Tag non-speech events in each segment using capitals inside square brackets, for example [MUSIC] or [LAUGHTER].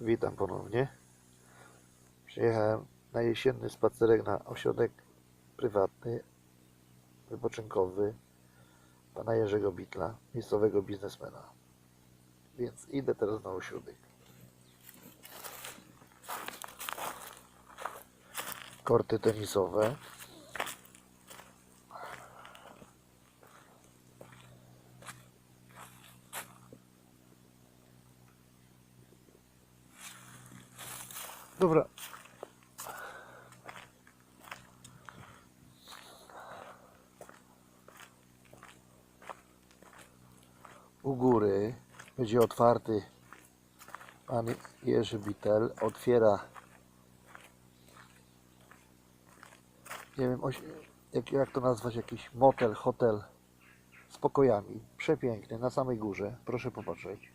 Witam ponownie. Przyjechałem na jesienny spacerek na ośrodek prywatny, wypoczynkowy pana Jerzego Bitla, miejscowego biznesmena. Więc idę teraz na ośrodek. Korty tenisowe. Dobra. U góry będzie otwarty pan Jerzy Bitel. Otwiera nie wiem jak, jak to nazwać, jakiś motel, hotel z pokojami. Przepiękny, na samej górze. Proszę popatrzeć.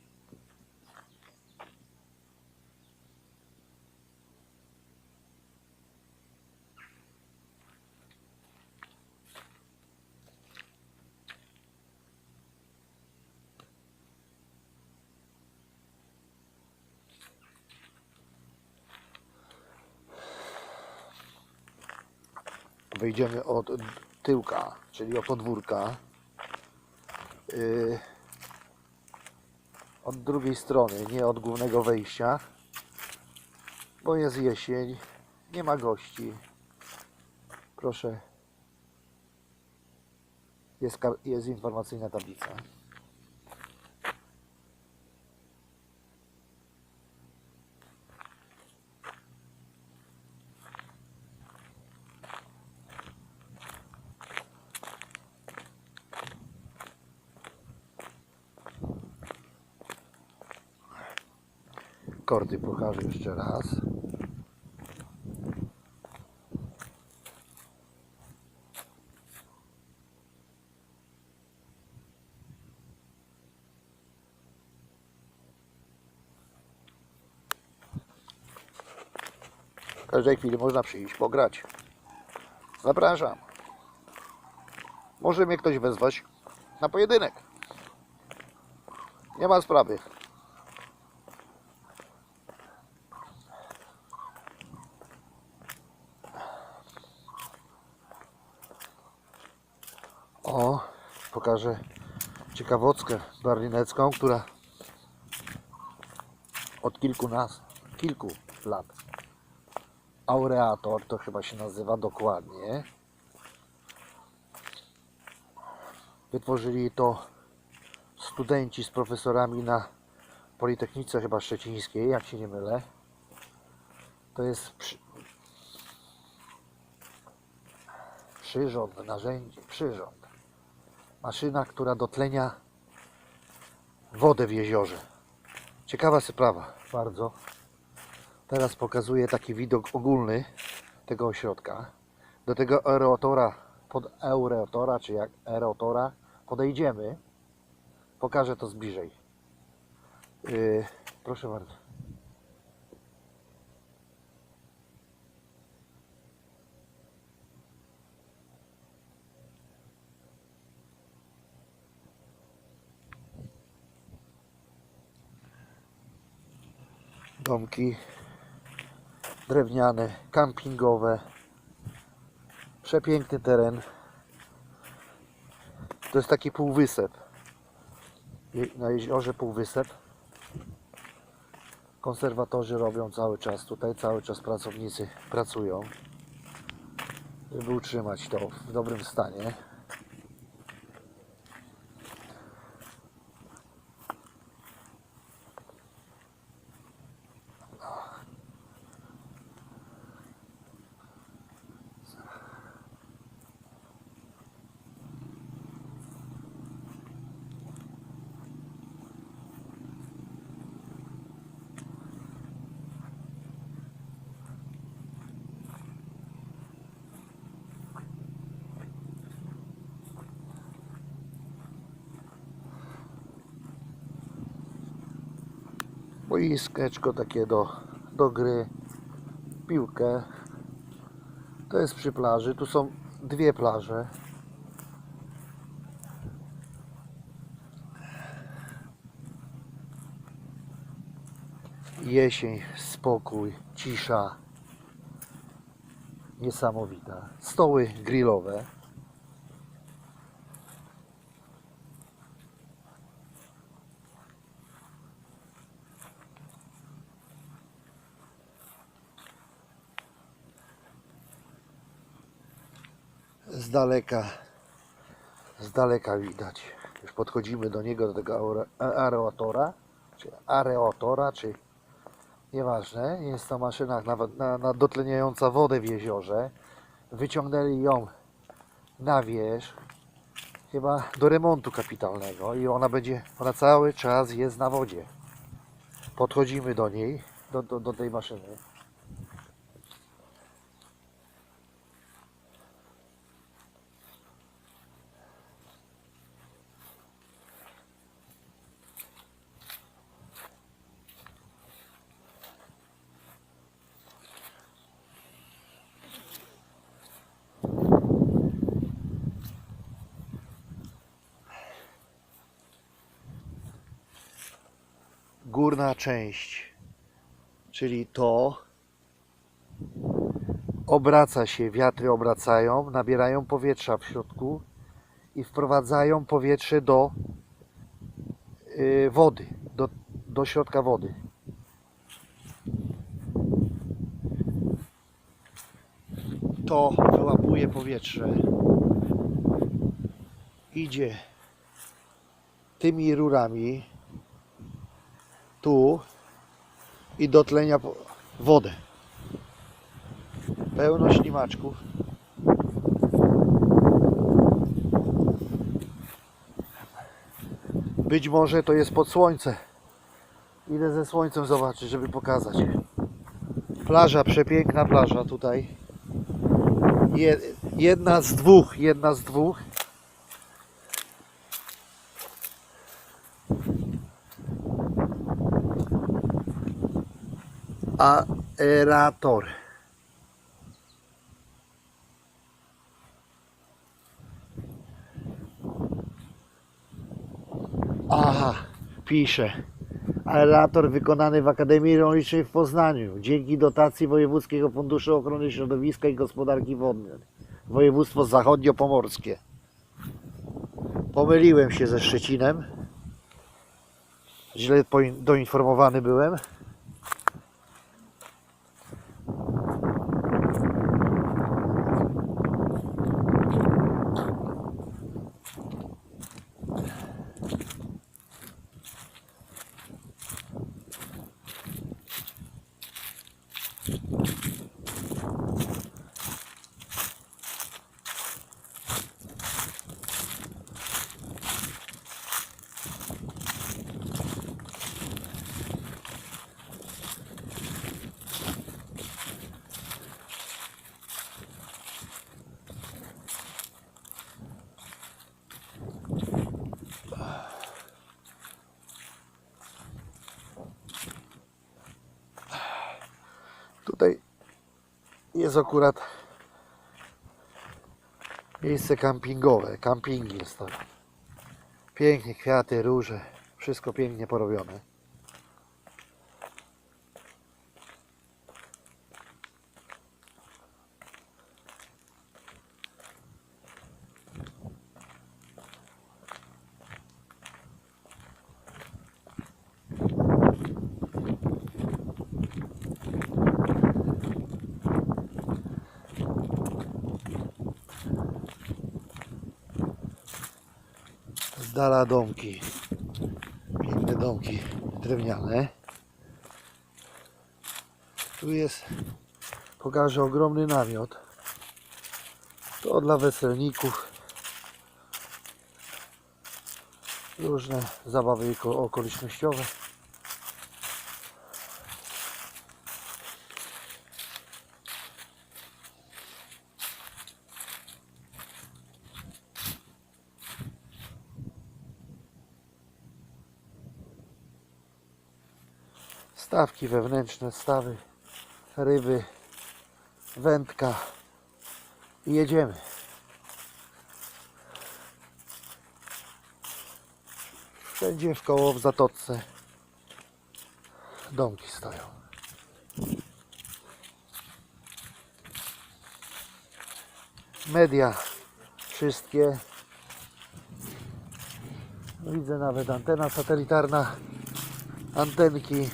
Wejdziemy od tyłka, czyli od podwórka. Yy, od drugiej strony, nie od głównego wejścia, bo jest jesień, nie ma gości. Proszę, jest, jest informacyjna tablica. Kordy pokażę jeszcze raz. W każdej chwili można przyjść, pograć. Zapraszam. Może mnie ktoś wezwać na pojedynek. Nie ma sprawy. O, pokażę ciekawostkę berlinecką, która od kilku nas, kilku lat Aureator to chyba się nazywa dokładnie. Wytworzyli to studenci z profesorami na Politechnice chyba Szczecińskiej, jak się nie mylę. To jest przy... przyrząd, narzędzie, przyrząd. Maszyna, która dotlenia wodę w jeziorze. Ciekawa sprawa, bardzo. Teraz pokazuję taki widok ogólny tego ośrodka. Do tego aerotora, pod aerotora, czy jak aerotora podejdziemy. Pokażę to z bliżej. Yy, proszę bardzo. Domki drewniane, kampingowe. Przepiękny teren. To jest taki półwysep. Na jeziorze półwysep. Konserwatorzy robią cały czas tutaj, cały czas pracownicy pracują, żeby utrzymać to w dobrym stanie. Boiskeczko takie do, do gry, piłkę. To jest przy plaży. Tu są dwie plaże. Jesień, spokój, cisza. Niesamowita. Stoły grillowe. Z daleka, z daleka widać. Już podchodzimy do niego, do tego aure- a- areatora, czy areatora, czy nieważne. Jest to maszyna na, na, na dotleniająca wodę w jeziorze. Wyciągnęli ją na wierzch, chyba do remontu kapitalnego i ona będzie, ona cały czas jest na wodzie. Podchodzimy do niej, do, do, do tej maszyny. Górna część, czyli to obraca się, wiatry obracają, nabierają powietrza w środku i wprowadzają powietrze do y, wody, do, do środka wody. To wyłapuje powietrze, idzie tymi rurami tu i do tlenia wodę. Pełno ślimaczków. Być może to jest pod słońce. Idę ze słońcem zobaczyć, żeby pokazać. Plaża, przepiękna plaża tutaj. Je- Jedna z dwóch, jedna z dwóch. Aerator. Aha, pisze. Aerator wykonany w Akademii Rolniczej w Poznaniu dzięki dotacji Wojewódzkiego Funduszu Ochrony Środowiska i Gospodarki Wodnej. Województwo Zachodnio-Pomorskie. Pomyliłem się ze Szczecinem. Źle doinformowany byłem. Tutaj jest akurat miejsce kampingowe. Kampingi jest to. Pięknie, kwiaty, róże. Wszystko pięknie porobione. Z dala domki. Piękne domki drewniane. Tu jest, pokażę, ogromny namiot. To dla weselników. Różne zabawy oko- okolicznościowe. Stawki wewnętrzne, stawy, ryby, wędka i jedziemy. Wszędzie w koło w zatoce. domki stoją. Media wszystkie. Widzę nawet antena satelitarna, antenki.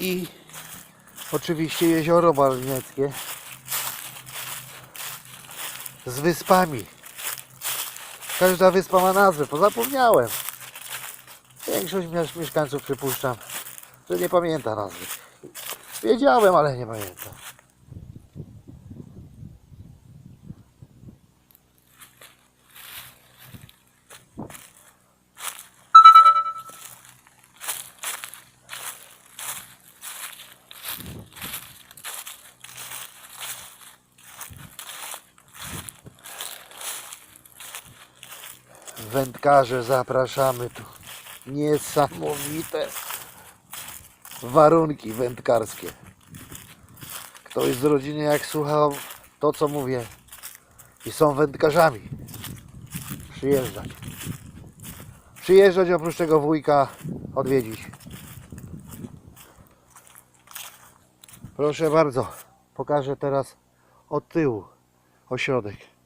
I oczywiście jezioro Balnieckie z wyspami. Każda wyspa ma nazwę, pozapomniałem. Większość mieszkańców przypuszczam, że nie pamięta nazwy. Wiedziałem, ale nie pamiętam. Wędkarze zapraszamy tu. Niesamowite warunki wędkarskie. Ktoś z rodziny jak słuchał to co mówię i są wędkarzami. Przyjeżdżać. Przyjeżdżać oprócz tego wujka odwiedzić. Proszę bardzo. Pokażę teraz od tyłu ośrodek.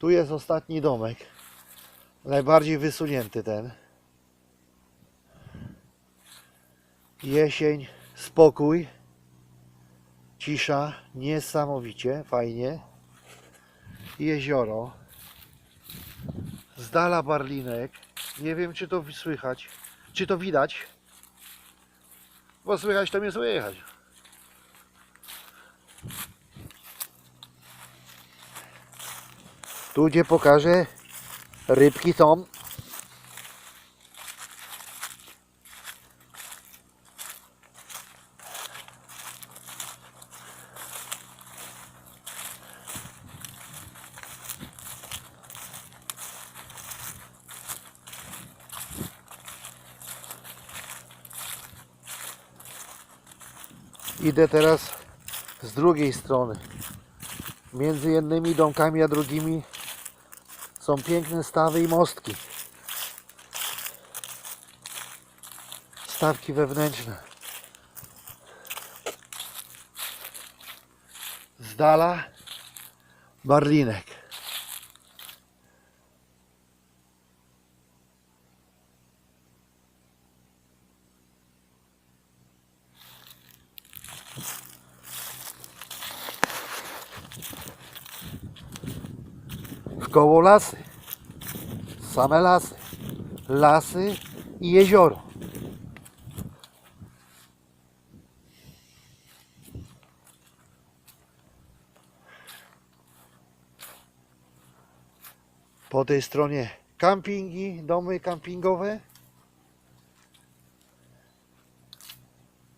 Tu jest ostatni domek. Najbardziej wysunięty ten. Jesień, spokój, cisza, niesamowicie, fajnie. Jezioro. Z dala barlinek. Nie wiem, czy to słychać, czy to widać. Bo słychać to mnie słychać. Tu gdzie pokażę, rybki są. Idę teraz z drugiej strony. Między jednymi domkami a drugimi są piękne stawy i mostki. Stawki wewnętrzne. Z dala barlinek. W koło lasy. Same lasy. Lasy i jezioro. Po tej stronie kampingi, domy kampingowe.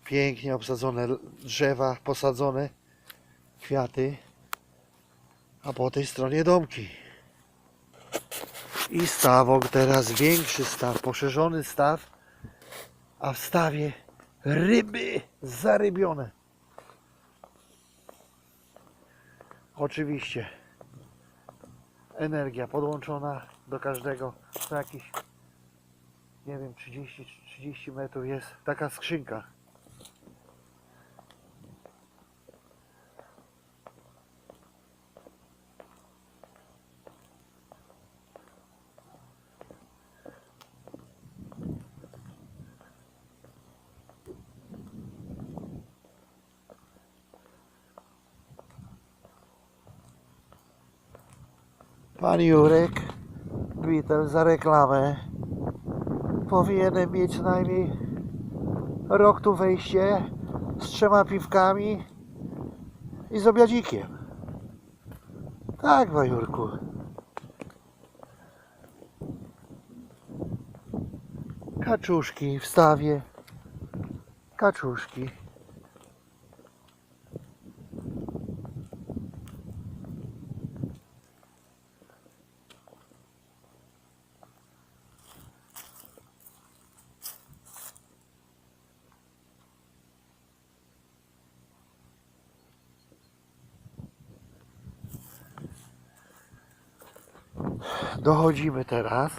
Pięknie obsadzone drzewa, posadzone kwiaty. A po tej stronie domki. I stawok teraz większy staw, poszerzony staw, a w stawie ryby zarybione. Oczywiście energia podłączona do każdego. To jakieś nie wiem 30 30 metrów jest taka skrzynka. Pan Jurek, Twitter za reklamę. Powinienem mieć najmniej rok tu wejście z trzema piwkami i z obiadzikiem. Tak, Wajurku. Kaczuszki w stawie. Kaczuszki. Dochodzimy teraz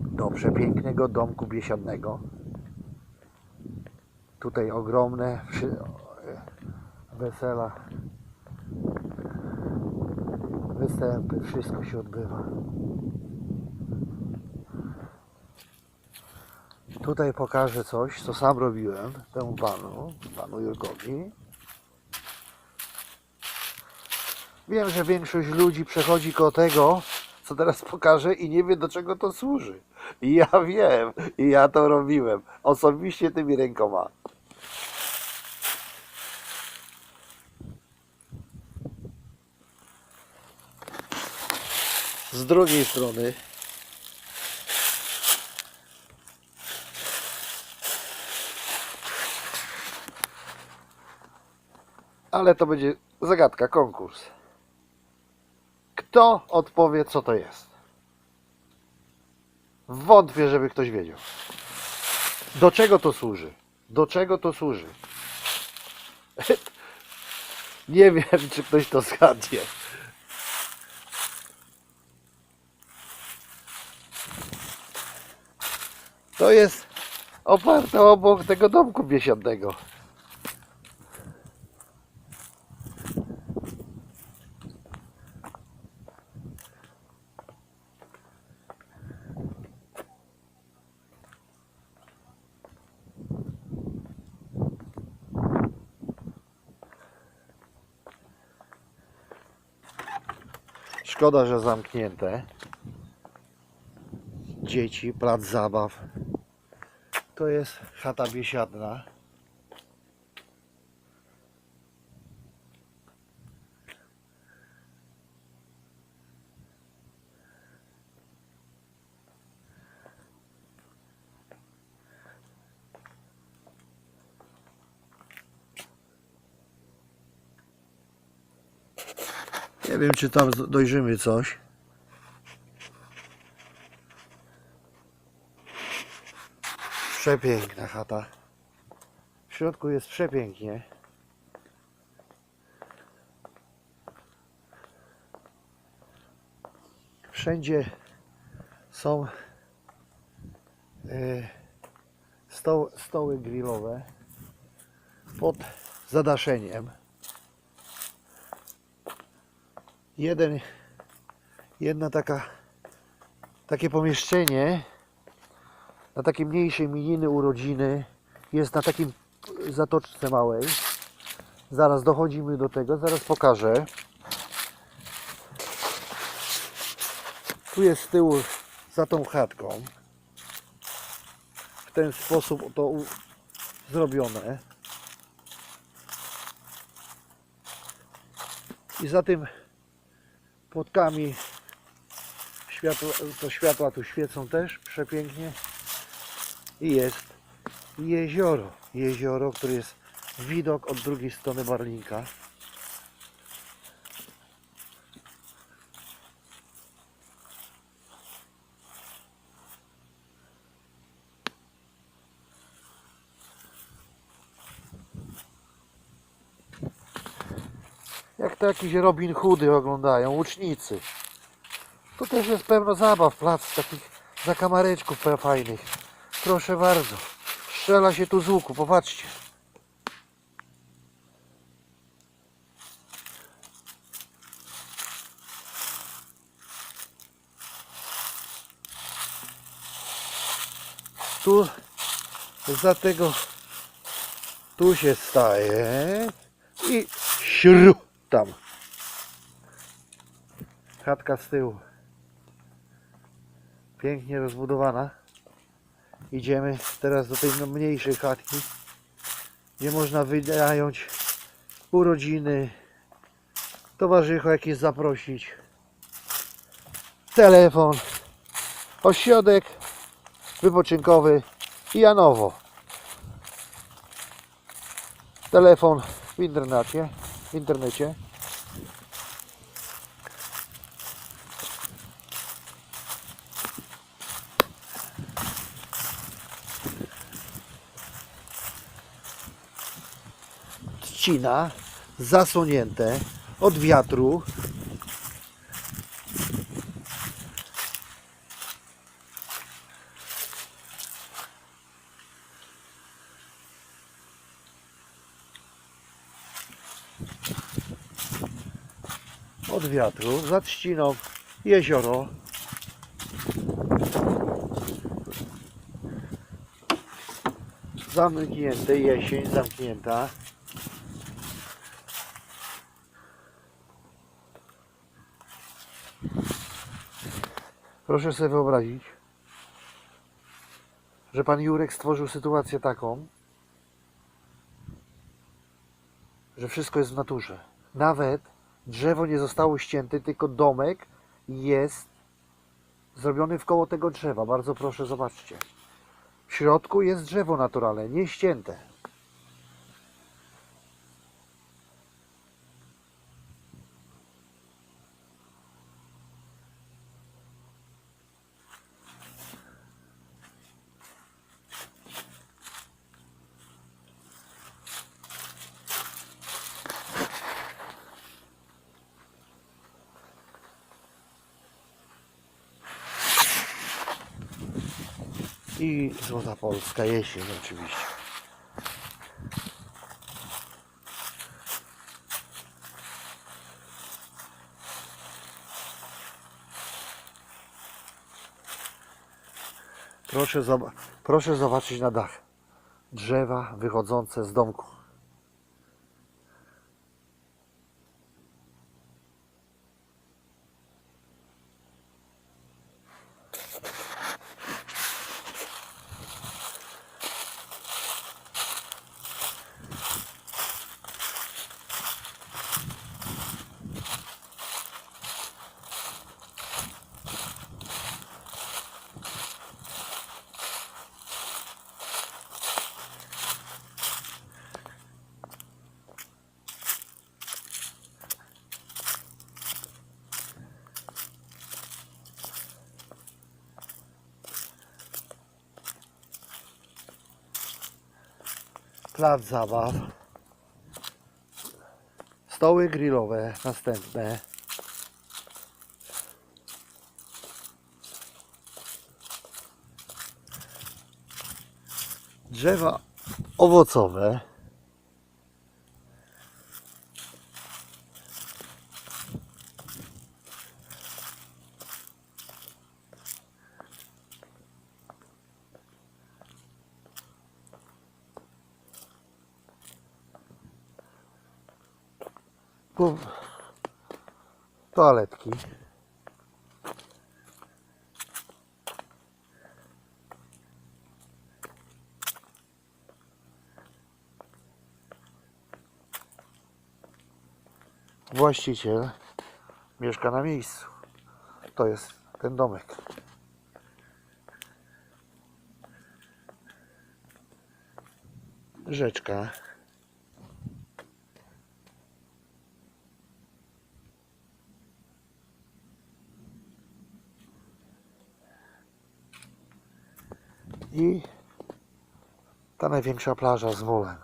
do przepięknego domku biesiadnego. Tutaj ogromne wesela, występy, wszystko się odbywa. Tutaj pokażę coś, co sam robiłem temu panu, panu Jurkowi. Wiem, że większość ludzi przechodzi koło tego, co teraz pokażę i nie wie do czego to służy. I ja [LAUGHS] wiem, i ja to robiłem. Osobiście tymi rękoma. Z drugiej strony ale to będzie zagadka, konkurs. Kto odpowie, co to jest? Wątpię, żeby ktoś wiedział. Do czego to służy? Do czego to służy? [LAUGHS] Nie wiem, czy ktoś to zgadnie. To jest oparte obok tego domku biesiadnego. Szkoda, że zamknięte. Dzieci, plac zabaw. To jest chata biesiadna. Wiem, czy tam dojrzymy coś. Przepiękna chata. W środku jest przepięknie. Wszędzie są e, sto, stoły grillowe pod zadaszeniem. Jeden, jedna taka, takie pomieszczenie na takiej mniejszej mininy urodziny jest na takim zatoczce małej. Zaraz dochodzimy do tego, zaraz pokażę. Tu jest z tyłu za tą chatką. W ten sposób to zrobione. I za tym płotkami światła, to światła tu świecą też przepięknie. I jest jezioro. Jezioro, które jest widok od drugiej strony Barlinka. Jak to jakiś Robin Hoody oglądają, łucznicy. Tu też jest pełno zabaw, plac takich zakamareczków fajnych. Proszę bardzo. Strzela się tu z łuku, popatrzcie. Tu za tego tu się staje i śru tam. Chatka z tyłu. Pięknie rozbudowana. Idziemy teraz do tej mniejszej chatki, gdzie można wynająć urodziny, towarzycha jakiś zaprosić. Telefon. Ośrodek wypoczynkowy Janowo. Telefon w internecie. W internecie. Trzcina zasłonięte od wiatru. Wiatru, trzciną jezioro. Zamknięte, jesień zamknięta. Proszę sobie wyobrazić, że pan Jurek stworzył sytuację taką, że wszystko jest w naturze. Nawet drzewo nie zostało ścięte, tylko domek jest zrobiony w koło tego drzewa. Bardzo proszę, zobaczcie. W środku jest drzewo naturalne, nie ścięte. I Złota Polska, jesień oczywiście. Proszę, proszę zobaczyć na dach. Drzewa wychodzące z domku. Plac zabaw. Stoły grillowe następne. Drzewa owocowe. Toaletki. Właściciel mieszka na miejscu. To jest ten domek. Rzeczka. I ta największa plaża z mulem.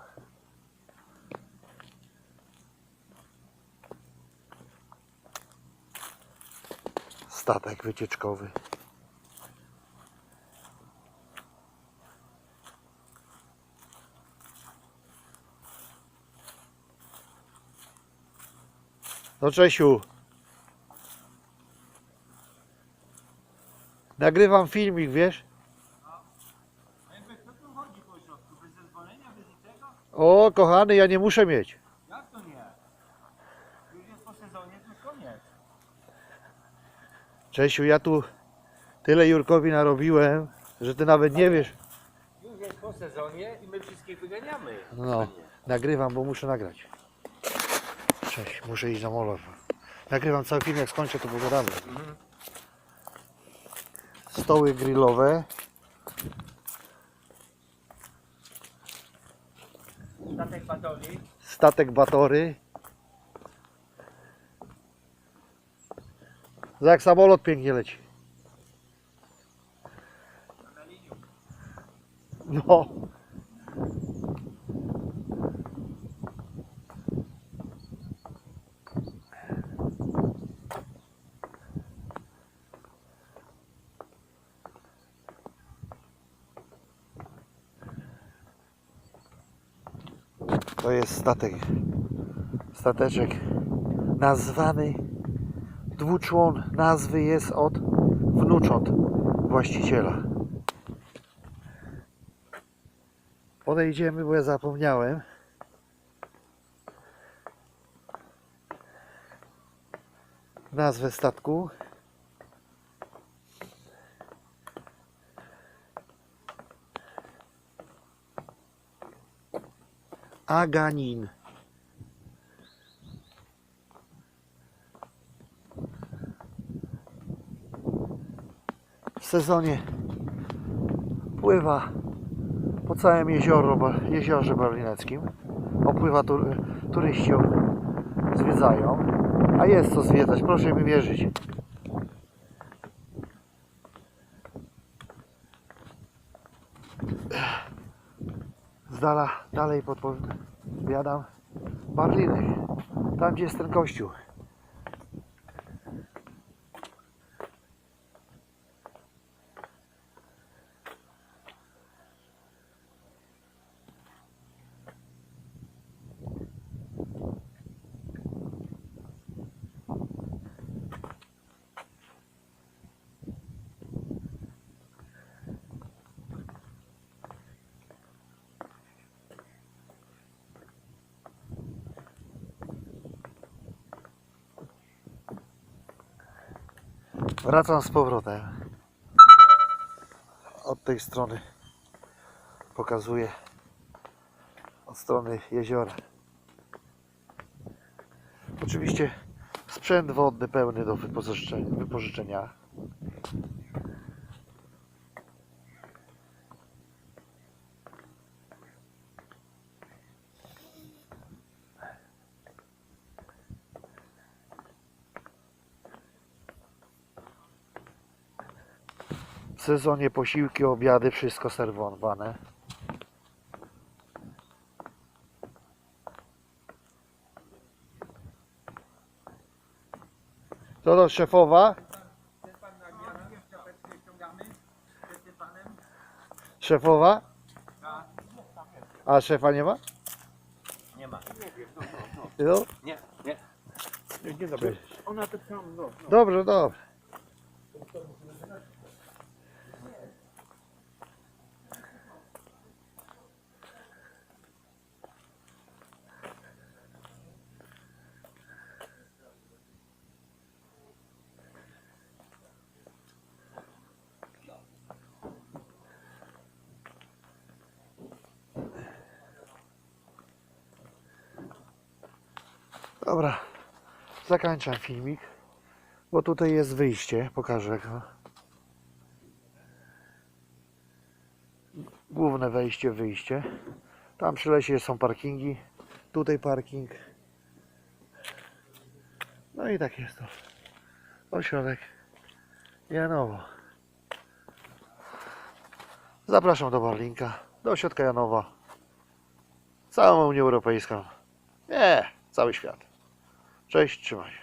Statek wycieczkowy. No Czesiu. Nagrywam filmik, wiesz? A jakby kto tu chodzi po środku? Bez zezwolenia, bez niczego? O, kochany, ja nie muszę mieć. Jak to nie? Już jest po sezonie, to koniec. Czesiu, ja tu tyle Jurkowi narobiłem, że ty nawet nie wiesz. Już jest po sezonie i my wszystkich wyganiamy. No, nagrywam, bo muszę nagrać. Cześć, muszę iść na molow. Nagrywam cały film, jak skończę to pogadamy. Stoły grillowe. Statek Batoli. Statek Batory. Jak samolot pięknie leci. No. To jest statek. Stateczek nazwany dwuczłon nazwy jest od wnucząt właściciela. Podejdziemy, bo ja zapomniałem. Nazwę statku. Aganin. W sezonie pływa po całym jezioro, jeziorze berlineckim. Opływa tur, turyści zwiedzają. A jest co zwiedzać, proszę mi wierzyć. Dala, dalej podpowiadam Barlinek. Tam gdzie jest ten kościół. Wracam z powrotem. Od tej strony pokazuję. Od strony jeziora. Oczywiście sprzęt wodny pełny do wypożyczenia. Sezonie posiłki, obiady, wszystko serwowane. Co to szefowa? Szefowa? A, szefa nie ma? nie ma. No. Nie, nie. Dzień dobry. Ona to tam, no. Dobrze, dobrze. Dobra, zakończam filmik, bo tutaj jest wyjście, pokażę. Główne wejście, wyjście. Tam przy lesie są parkingi, tutaj parking. No i tak jest to. Ośrodek Janowo. Zapraszam do Barlinka, do ośrodka Janowa. Całą Unię Europejską. Nie, cały świat. Cześć, trzymaj się.